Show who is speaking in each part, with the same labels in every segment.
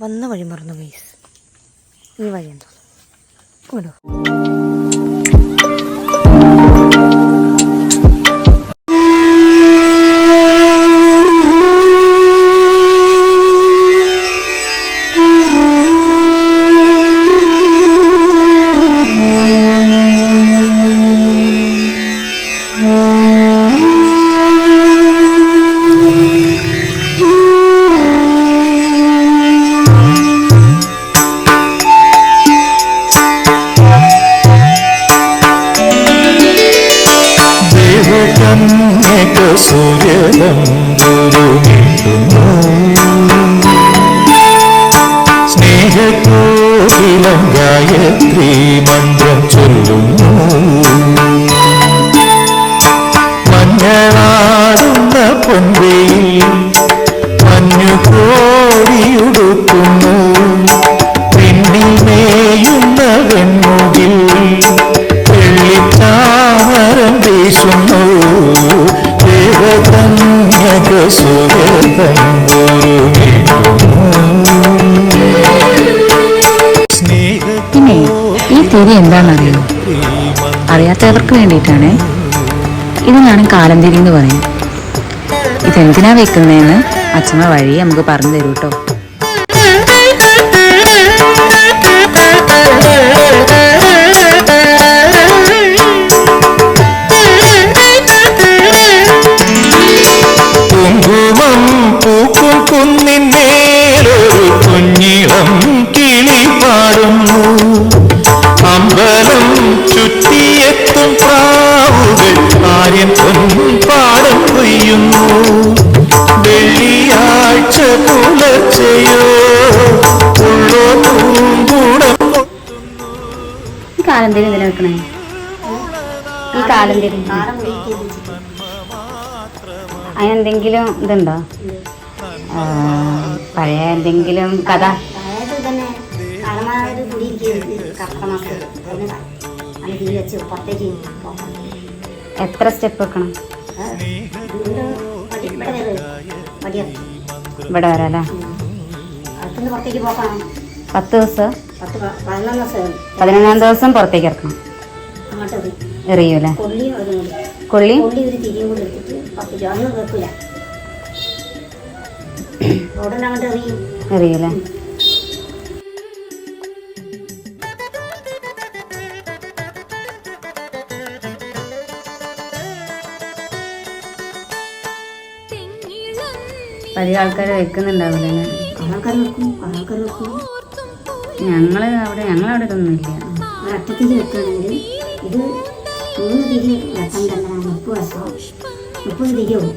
Speaker 1: വന്ന വഴി മറന്നു ഗൈസ് ഈ വഴി എന്തോ. കൊണ്ടോ
Speaker 2: സ്നേഹകോകിലം ഗായത്രി മന്ത്രം ചൊല്ലുന്നു. മഞ്ഞളാടുന്ന പൊൻവയിൽ മഞ്ഞു
Speaker 3: തിരി എന്താണെന്നറിയോ അറിയാത്തവർക്ക് വേണ്ടിയിട്ടാണ്. ഇതിനാണ് കാലം തിരി എന്ന് പറയും. ഇതെന്തിനാ വെക്കുന്നതെന്ന് അച്ഛമ്മ വഴി നമുക്ക് പറഞ്ഞു തരൂ കേട്ടോ
Speaker 2: കുങ്കുമം വെള്ളിയാഴ്ച പുലർച്ചയോ ഉള്ളോ പൂങ്കൂടം
Speaker 3: ഈ കാലം തിരി എന്തിനാ വെക്കണേ ഈ കാലം തിരി അതിനെന്തെങ്കിലും ഇതുണ്ടോ? പഴയ എന്തെങ്കിലും കഥ? എത്ര സ്റ്റെപ്പ് വെക്കണം?
Speaker 4: ഇവിടെ
Speaker 3: വരാല്ലേ?
Speaker 4: അടുത്തുനിന്ന് പുറത്തേക്ക് പോക്കണം
Speaker 3: പത്ത് ദിവസം?
Speaker 4: പത്ത് പ- പതിനൊന്ന് ദിവസം.
Speaker 3: പതിനൊന്നാം ദിവസം പുറത്തേക്ക് ഇറക്കണം.
Speaker 4: അങ്ങോട്ട് എറി
Speaker 3: എറിയൂലേ
Speaker 4: കൊള്ളി ഒരു മുടി
Speaker 3: കൊള്ളി
Speaker 4: കൊള്ളി ഒരു തിരിയും കൊണ്ട് എടുത്തിട്ട് പത്ത് രൂപ അന്ന് വെക്കില്ല റോഡിൽ അങ്ങോട്ട് എറിയും.
Speaker 3: എറിയൂലേ പഴയ ആൾക്കാർ വെക്കുന്നുണ്ടാവില്ല.
Speaker 4: ആൾക്കാർ വെക്കും ആൾക്കാർ വെക്കും.
Speaker 3: ഞങ്ങൾ അവിടെ ഞങ്ങളവിടെ ഇതൊന്നുമില്ല.
Speaker 4: ഒരൊറ്റത്തിരി വെക്കുകയാണെങ്കിൽ ഇത് മൂന്ന് തിരി വെക്കണ്ടല്ല മുപ്പത് വർഷം മുപ്പത് തിരിയാവും.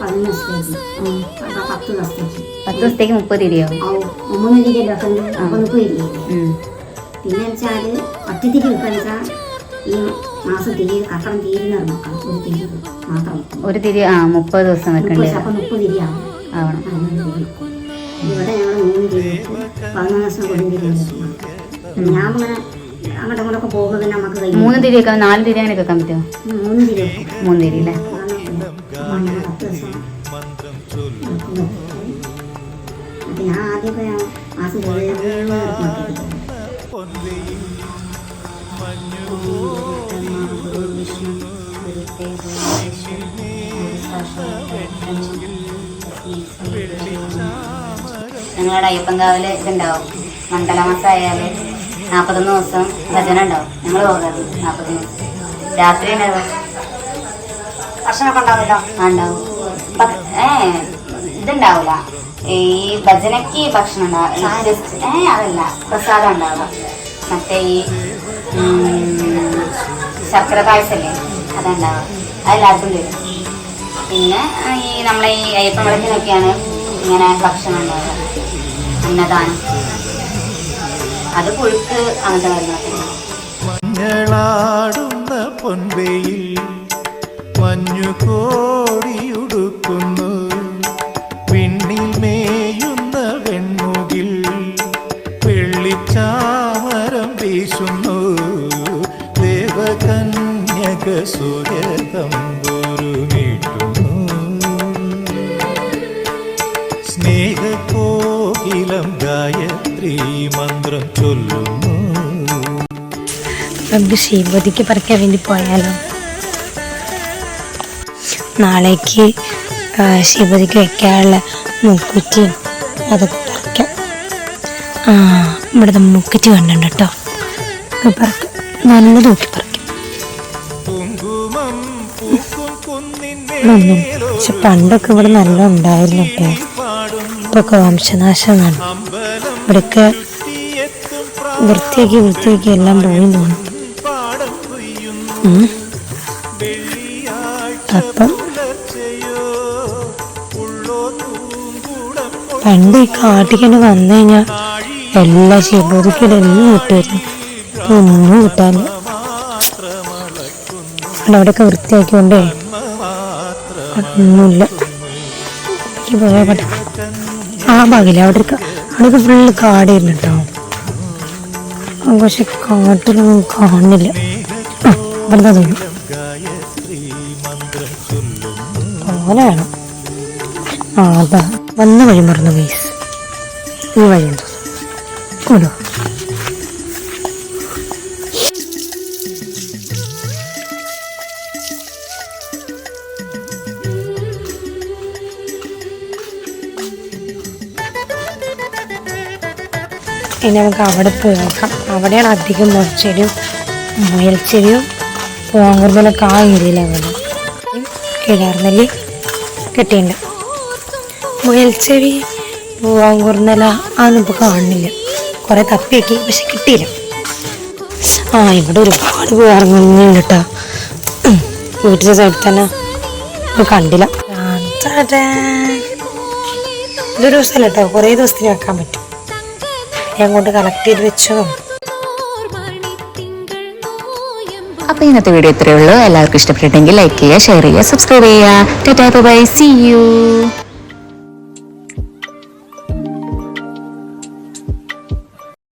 Speaker 4: പതിനൊന്ന് ദിവസത്തേക്ക്. പത്ത് ദിവസത്തേക്ക്.
Speaker 3: പത്ത് ദിവസത്തേക്ക് മുപ്പത് തിരിയാവും
Speaker 4: മൂന്ന് തിരി മുപ്പത്
Speaker 3: വെക്കാൻ
Speaker 4: പിന്നെ വെച്ചാൽ ഒറ്റത്തിരി വെക്കാന്ന് വെച്ചാൽ ഈ മാസം തിരി കട്ടണം തീരുന്ന നോക്കണം ഒരു തിരി മാത്രം.
Speaker 3: ഒരു തിരി ആ മുപ്പത് ദിവസം വെക്കണ്ടേ
Speaker 4: മുപ്പത്
Speaker 3: ആവണം.
Speaker 4: മൂന്ന് തിരി വെക്കും. ഇവിടെ ഞങ്ങൾ മൂന്ന് തിരി പതിനൊന്ന് ദിവസം കൊടും ഞാൻ അങ്ങനെ അങ്ങോട്ടും ഇങ്ങോട്ടൊക്കെ പോകുമ്പോൾ പിന്നെ നമുക്ക്
Speaker 3: മൂന്ന് തിരി വെക്കാം നാല് തിരി അങ്ങനെ വെക്കാൻ പറ്റുമോ?
Speaker 4: മൂന്ന് തിരി
Speaker 3: മൂന്ന് തിരി അല്ലേ?
Speaker 4: പത്ത് ദിവസം ഞാൻ ആദ്യമൊക്കെ മാസം
Speaker 3: ഞങ്ങളുടെ അയ്യപ്പൻകാവിൽ ഇതുണ്ടാവും. മണ്ഡലമാസം ആയാൽ നാപ്പത്തൊന്ന് ദിവസം ഭജന ഉണ്ടാവും. ഞങ്ങൾ പോകാറുണ്ട് നാപ്പത്തൊന്ന് ദിവസം. രാത്രി ഉണ്ടാവും?
Speaker 4: ഭക്ഷണമൊക്കെ ഉണ്ടാവില്ല
Speaker 3: ഉണ്ടാവും. ഏ ഇതുണ്ടാവില്ല ഈ ഭജനയ്ക്ക് ഭക്ഷണം ഉണ്ടാവും ഏ അതല്ല പ്രസാദം ഉണ്ടാവില്ല മറ്റേ ഈ ശർക്കര പായസല്ലേ അതുണ്ടാവുക അതെല്ലാവർക്കും തരും പിന്നെ ഈ നമ്മളെ ഈ അയ്യപ്പൻ വിളക്കിനൊക്കെയാണ് ഇങ്ങനെ ഭക്ഷണം ഉണ്ടാവുക. അന്നദാനം. അത് പുഴുക്ക് അങ്ങനത്തെ കാര്യങ്ങളൊക്കെ
Speaker 2: പൊൻവെയിൽ മഞ്ഞു സുരസുരതം
Speaker 1: ഒരുമിട്ടുന്നു ശ്രീമതിക്ക് പറിക്കാൻ വേണ്ടി പോയാലോ? നാളേക്ക് ശിവതിക്ക് വെക്കാനുള്ള മൂക്കുറ്റിയും അതൊക്കെ പറിക്കാം. ആ ഇവിടുത്തെ മൂക്കുറ്റി കണ്ടുണ്ട് കേട്ടോ. പറക്കാം. നല്ലത് നോക്കി പറിക്കാം ഒന്നും പക്ഷെ പണ്ടൊക്കെ ഇവിടെ നല്ല ഉണ്ടായിരുന്നു കേട്ടോ. ഇപ്പൊക്കെ വംശനാശമാണ്.
Speaker 2: ഇവിടൊക്കെ
Speaker 1: വൃത്തിയാക്കി വൃത്തിയാക്കി എല്ലാം പോയി അപ്പം പണ്ട് ഈ കാട്ടിക്കന്നെ വന്നു കഴിഞ്ഞാൽ എല്ലാ ശിവബോധിക്കും എല്ലാം കിട്ടുമായിരുന്നു. ഇപ്പൊ ഒന്നും കിട്ടാനില്ല. അവിടെ അവിടെയൊക്കെ വൃത്തിയാക്കിക്കൊണ്ടേ ഒന്നുമില്ല ആ ഭാഗില്ല അവിടെ അവിടെ ഫുള്ള് കാടായിരുന്നു കേട്ടോ പക്ഷെ കാട്ടിലൊന്നും കാണുന്നില്ല. ആ ഇവിടെ ആ അതാ. വന്ന വഴി മറന്നു ഗൈസ് ഈ വഴി എന്തോ ഓടോ. ഇനി നമുക്ക് അവിടെ പോയി നോക്കാം. അവിടെയാണ് അധികം മുളച്ചെടിയും മുയൽച്ചെടിയും പൂവാങ്കുറുമ്പലൊക്കെ ആ ഏരിയയിലാണ് കിടാർന്നെല്ലി കിട്ടിയിട്ടുണ്ട്. മുയൽച്ചെടി പൂവാങ്കുറുന്നല അതൊന്നും ഇപ്പോൾ കാണുന്നില്ല. കുറേ തപ്പിയൊക്കെ പക്ഷെ കിട്ടിയില്ല. ആ ഇവിടെ ഒരുപാട് പൂവാറുന്നുണ്ട് കേട്ടോ. വീട്ടിലെ സൈഡിൽ തന്നെ കണ്ടില്ല. ഇതൊരു ദിവസമല്ല കേട്ടോ. കുറേ ദിവസത്തിന് വെക്കാൻ പറ്റും. ഞാൻ കൊണ്ട് കണക്ട് ചെയ്ത് വെച്ചതും.
Speaker 5: അപ്പൊ ഇന്നത്തെ വീഡിയോ ഇത്രയേ ഉള്ളൂ. എല്ലാവർക്കും ഇഷ്ടപ്പെട്ടിട്ടുണ്ടെങ്കിൽ ലൈക്ക് ചെയ്യുക ഷെയർ ചെയ്യുക സബ്സ്ക്രൈബ് ചെയ്യുക. Tata bye C U